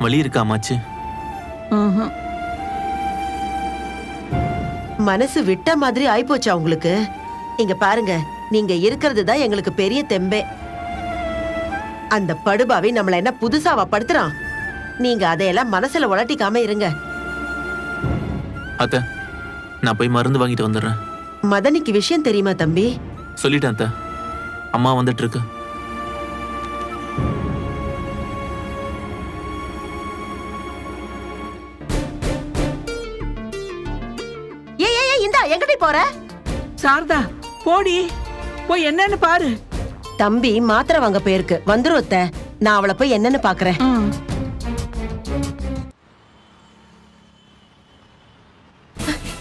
வலி இருக்கா அம்மாச்சி? ம்ஹும். மனசு விட்ட மாதிரி ஆயிப்போச்சா உங்களுக்கு? இங்க பாருங்க நீங்க இருக்கிறது தான் எங்களுக்கு பெரிய தெம்பே. அந்த படுபாவி நம்மள என்ன புதுசாவா படுத்துறான்? நீங்க அதையெல்லாம் மனசுல உலட்டிக்காம இருங்க. அத்தை நான் போய் மருந்து வாங்கிட்டு வந்துடுறேன். மதனிக்கு விஷயம் தெரியுமா தம்பி? சொல்லிட்டேன் அத்தை. அம்மா வந்துட்டு இருக்கு இந்தா எங்கடி போற? சாரதா போடி. போய் என்னன்னு பாரு. தம்பி மாத்திரை வாங்க போயிருக்கு. வந்துரும் அத்தை. நான் அவளை போய் என்னன்னு பாக்குறேன்.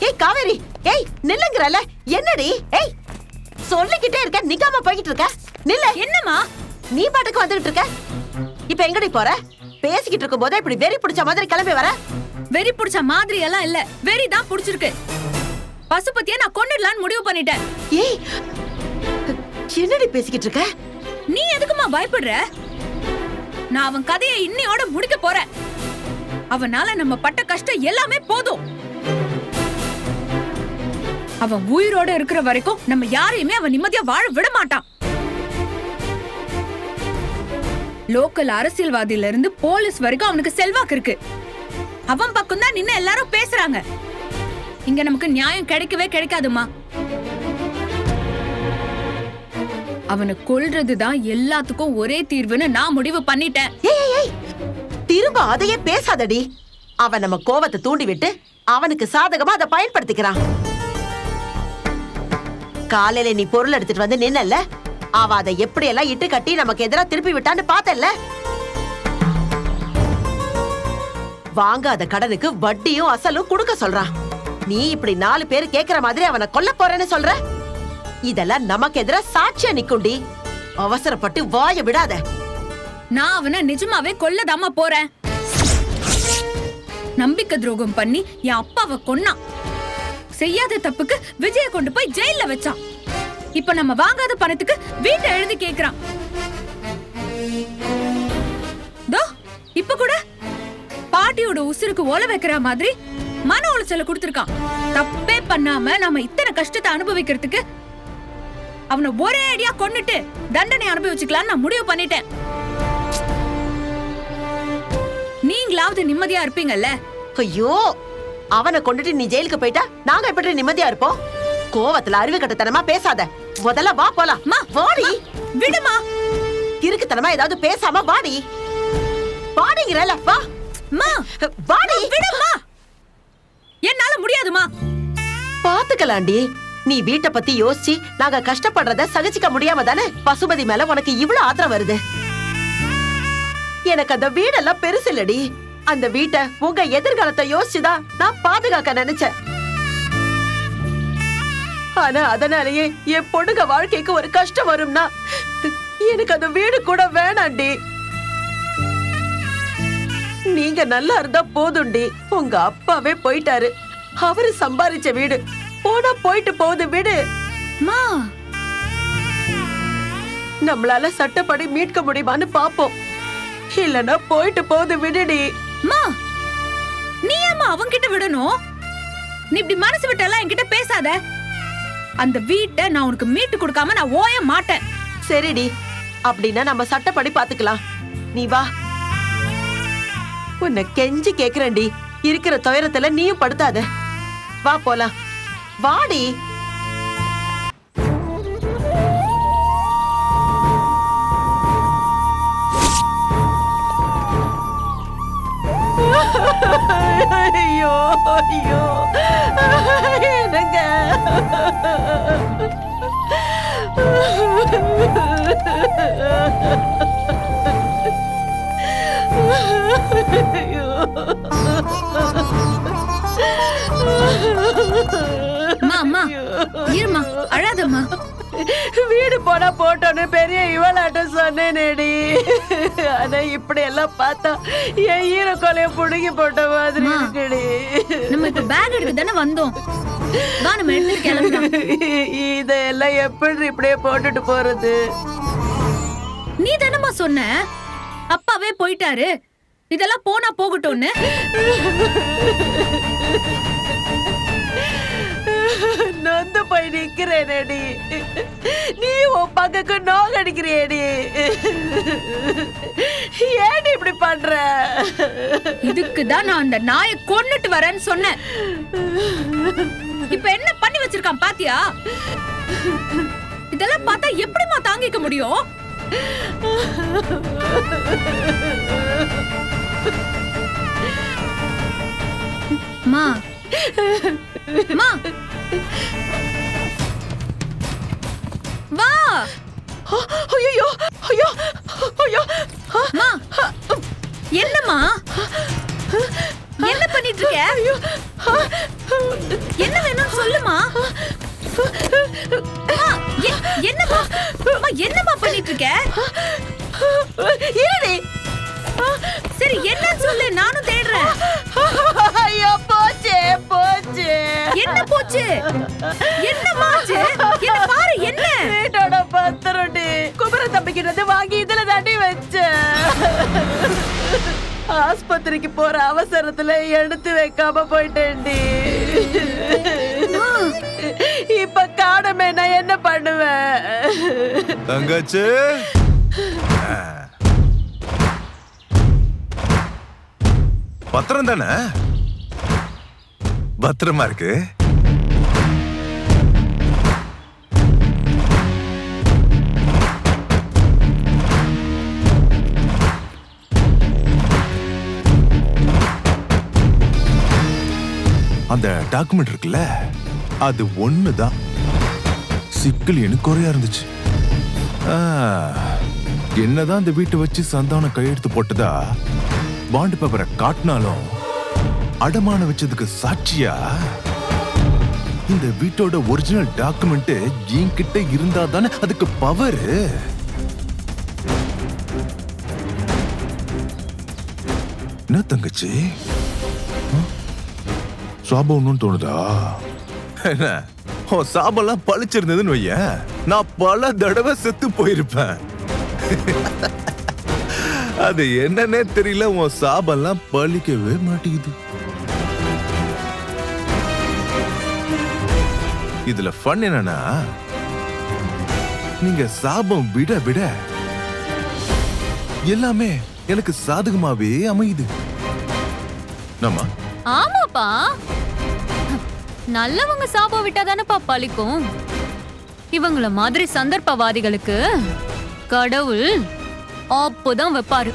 ஏய் காவேரி. ஏய் நில்லுங்கறல என்னடி? ஏய் சொல்லிக்கிட்டே இருக்க நிக்காம போய்கிட்டு இருக்க. நில்லு. என்னம்மா? நீ பாட்டுக்கு வந்துகிட்டு இருக்க. இப்ப எங்கடி போற? பேசிக்கிட்டு இருக்கும் போதே இப்படி வெறி பிடிச்ச மாதிரி கிளம்பி வர. வெறி புடிச்ச மாதிரி எல்லாம் இல்ல. வெறி தான் புடிச்சிருக்கு. பசுபதிய நான் கொன்னுடலான்னு முடிவு பண்ணிட்டேன். ஏய் என்னடி பேசிக்கிட்டு இருக்க? நீ எதுக்குமா பயப்படுற? நான் அவன் கதையை இன்னையோட முடிக்க போறேன். அவனால நம்ம பட்ட கஷ்டம் எல்லாமே போதும். அவன் உயிரோட இருக்கிற வரைக்கும் நம்ம யாரையுமே அவன் நிம்மதியா வாழ விட மாட்டான். லோக்கல் அரசியல்வாதியில இருந்து போலீஸ் வரைக்கும் அவனுக்கு செல்வாக்கு இருக்கு. அவன் பக்கம் தான் நின்னு எல்லாரும் பேசுறாங்க. இங்க நமக்கு நியாயம் கிடைக்கவே கிடைக்காதுமா. அவனை கொல்றதுதான் எல்லாத்துக்கும் ஒரே தீர்வுன்னு நான் முடிவு பண்ணிட்டேன். ஏய் ஏய், திரும்ப அதையே பேசாதடி. அவன் நம்ம கோவத்தை தூண்டிவிட்டு அவனுக்கு சாதகமா அதை பயன்படுத்திக்கிறான். காலையில நீ பொருள் எடுத்துட்டு வந்து நின்னல்ல? அவ அதை எப்படி எல்லாம் இட்டு கட்டி நமக்கு எதிராக திருப்பி விட்டான்னு பார்த்தல்ல? வாங்காத கடனுக்கு வட்டியும் அசலும் கொடுக்க சொல்றான் நீ இப்படி நாலு பேர் கேக்குற மாதிரி அவனை கொல்ல போறேன்னு சொல்ற? இதெல்லாம் நமக்கு எதிரா சாட்சியா நிக்கும்டி. அவசரப்பட்டு வாய விடாத. நான் அவனை நிஜமாவே கொல்லதாம போறேன். நம்பிக்கை துரோகம் பண்ணி என் அப்பாவை கொன்னான். செய்யாத தப்புக்கு விஜய கொண்டு போய் ஜெயில்ல வச்சான். இப்ப நம்ம வாங்காத பணத்துக்கு வீட்டை எழுதி கேக்குறான். தோ இப்ப கூட பாட்டியோட உசுருக்கு ஓல வைக்கிற மாதிரி மன உளைச்சல கொடுத்திருக்கான். தப்பே பண்ணாம நாம இத்தனை கஷ்டத்தை அனுபவிக்கிறதுக்கு அவனை ஒரே அடியா கொன்னுட்டு தண்டனை அனுபவிச்சுக்கலாம்னு நான் முடிவு பண்ணிட்டேன். நீங்களாவது நிம்மதியா இருப்பீங்கல்ல? ஐயோ அவனை கொண்டுட்டு நீ ஜெயிலுக்கு போயிட்டா நாங்க எப்படி நிம்மதியா இருப்போம்? கோவத்துல அறிவு கட்டத்தனமா பேசாத. முதல்ல வா போலாம். வாடி. விடுமா. கிறுக்குத்தனமா ஏதாவது பேசாம வாடி. வாடிங்கிறல வா. அம்மா வாடி. விடுமா என்னால முடியாதுமா. பாத்துக்கலாண்டி. நீ வீட்டை பத்தி யோசிச்சு நாங்க கஷ்டப்படுறத சகிச்சுக்க முடியாம தானே பசுபதி மேல உனக்கு இவ்வளவு ஆத்திரம் வருது? எனக்கு அந்த வீடெல்லாம் பெருசு இல்லடி. அந்த வீட்டை உங்க எதிர்காலத்தை யோசிச்சுதான் நான் பாதுகாக்க நினைச்சேன். ஆனா அதனாலயே என் பொண்ணுங்க வாழ்க்கைக்கு ஒரு கஷ்டம் வரும்னா எனக்கு அந்த வீடு கூட வேணாண்டி. நீங்க நல்லா இருந்தா போதும்டி. உங்க அப்பாவே போயிட்டாரு. அவரு சம்பாரிச்ச வீடு. போனா போயிட்டு போகுது வீடு. மா. நம்மளால சட்டப்படி மீட்க முடியுமான்னு பாப்போம். இல்லனா போயிட்டு போகுது விடுடி. மா நீ ஏமா அவன்கிட்ட விடணும்? நீ இப்படி மனசு விட்டெல்லாம் என்கிட்ட பேசாத. அந்த வீட்டை நான் உனக்கு மீட்டு கொடுக்காம நான் ஓய மாட்டேன். சரிடி. அப்படின்னா நம்ம சட்டப்படி பாத்துக்கலாம். நீ வா. உன்னை கெஞ்சி கேக்குறேன்டி. இருக்கிற துயரத்துல நீயும் படுத்தாத. வா போலாம். வாடி. ஐயோ ஐயோ. என்னங்க? அம்மா அம்மா இருமா அழாதம்மா. வீடு போனா போட்டோன்னு பெரிய இவளாட்டம் சொன்னேனேடி. ஆனா இப்படி எல்லாம் பார்த்தா என் ஈர கொலைய புடுங்கி போட்ட மாதிரி. இருக்குடி. நம்ம இப்ப பேக் எடுக்க தானே வந்தோம் இதெல்லாம் எப்படி இப்படியே போட்டுட்டு போறது? நீ தானம்மா சொன்ன? அப்பாவே போயிட்டாரு. இதெல்லாம் போனா போகட்டும்னு. நொந்து போய் நிக்கிறேனடி. நீ உன் பக்கக்கு நோக அடிக்கிறியேடி. ஏடி இப்படி பண்ற? இதுக்கு தான் நான் அந்த நாயை கொன்னுட்டு வரேன்னு சொன்னேன். இப்ப என்ன பண்ணி வச்சிருக்கான் பாத்தியா? இதெல்லாம் பார்த்தா எப்படிம்மா தாங்கிக்க முடியும்? மா. மா. வா. ஐயோ ஐயோ. ஐயோ மா. என்னம்மா? என்ன பண்ணிட்டு இருக்க? என்ன வேணும் சொல்லுமா? என்னம்மா பண்ணிட்டு இருக்க? இருடி. சரி என்னன்னு சொல்லு நானும் தேடுறேன். ஐயோ போச்சே போச்சே. என்ன போச்சு? என்னம்மா ஆச்சு? என்ன பாரு என்ன? வீட்டோட பத்திரம்டி. குமர தம்பிக்கிட்ட வாங்கி இதுல தாண்டி வச்சேன். ஆஸ்பத்திரிக்கு போற அவசரத்துல எடுத்து வைக்காம போயிட்டேன்டி. இப்ப நான் என்ன பண்ணுவேன்? தங்கச்சி. பத்திரம் தானே? பத்திரமா இருக்கு. அந்த டாக்குமெண்ட் இருக்குல்ல அது ஒண்ணுதான். சிக்கல் எனக்கு குறையா இருந்துச்சு. ஆ, என்னதான் இந்த வீட்டை வச்சு சந்தானம் கையெழுத்து போட்டதா? பாண்டு பேப்பரை காட்டினாலும் அடமான வச்சதுக்கு சாட்சியா? இந்த வீட்டோட ஒரிஜினல் டாக்குமெண்ட் என்கிட்ட இருந்தா தானே அதுக்கு பவர் என்ன தங்கச்சி? ஆ? சாபம் தோணுதா? என்ன? உன் சாபெல்லாம் பழிச்சிருந்ததுன்னு வைய நான் பல தடவை செத்து போயிருப்பேன். அது என்னன்னே தெரியல உன் சாபெல்லாம் பழிக்கவே மாட்டேங்குது. இதுல ஃபன் என்னன்னா நீங்க சாபம் விட விட எல்லாமே எனக்கு சாதகமாவே அமையுது. நம்ம ஆமாப்பா. நல்லவங்க சாபம் விட்டாதானப்பா பழிக்கும்? இவங்கள மாதிரி சந்தர்ப்பவாதிகளுக்கு கடவுள் அப்போதான் வைப்பாரு.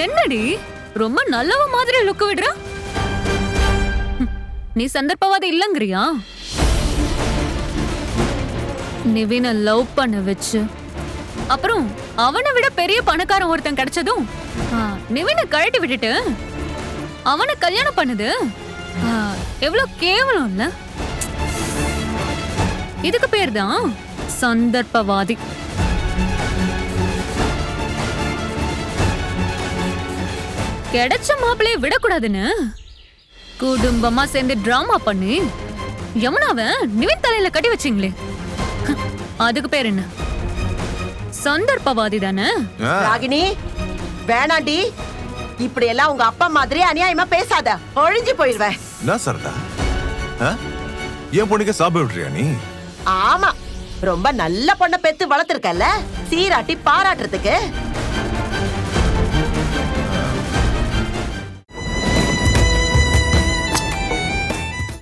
என்னடி? ரொம்ப நல்லவ மாதிரி லுக்கு விடுற? நீ சந்தர்ப்பவாதி இல்லங்கிறியா? நிவின லவ் பண்ண வச்சு அப்புறம் அவனை விட பெரிய பணக்காரன் ஒருத்தன் கிடைச்சதும் ஆ, நிவினை கழட்டி விட்டுட்டு அவனை கல்யாணம் பண்ணுது? எவ்வளோ கேவலம் இதுக்கு பேர் தான் சந்தர்ப்பவாதி. கிடைச்ச மாப்பிள்ளைய விடக்கூடாதுன்னு குடும்பமா சேர்ந்து டிராமா பண்ணி யமுனாவை நிவின் தலையில கட்டி வச்சிங்களே. அதுக்கு பேர் என்ன? சந்தர்ப்பவாதி தானே? ராகினி வேணாண்டி. இப்படி எல்லாம் உங்க அப்பா மாதிரி அநியாயமா பேசாத. ஒழிஞ்சு போயிருவேன். என்ன சரதா? என் பொண்ணுக்கு சாபம் விடுறியா நீ? ஆமா. ரொம்ப நல்ல பொண்ணை பெத்து வளர்த்திருக்கல சீராட்டி பாராட்டுறதுக்கு.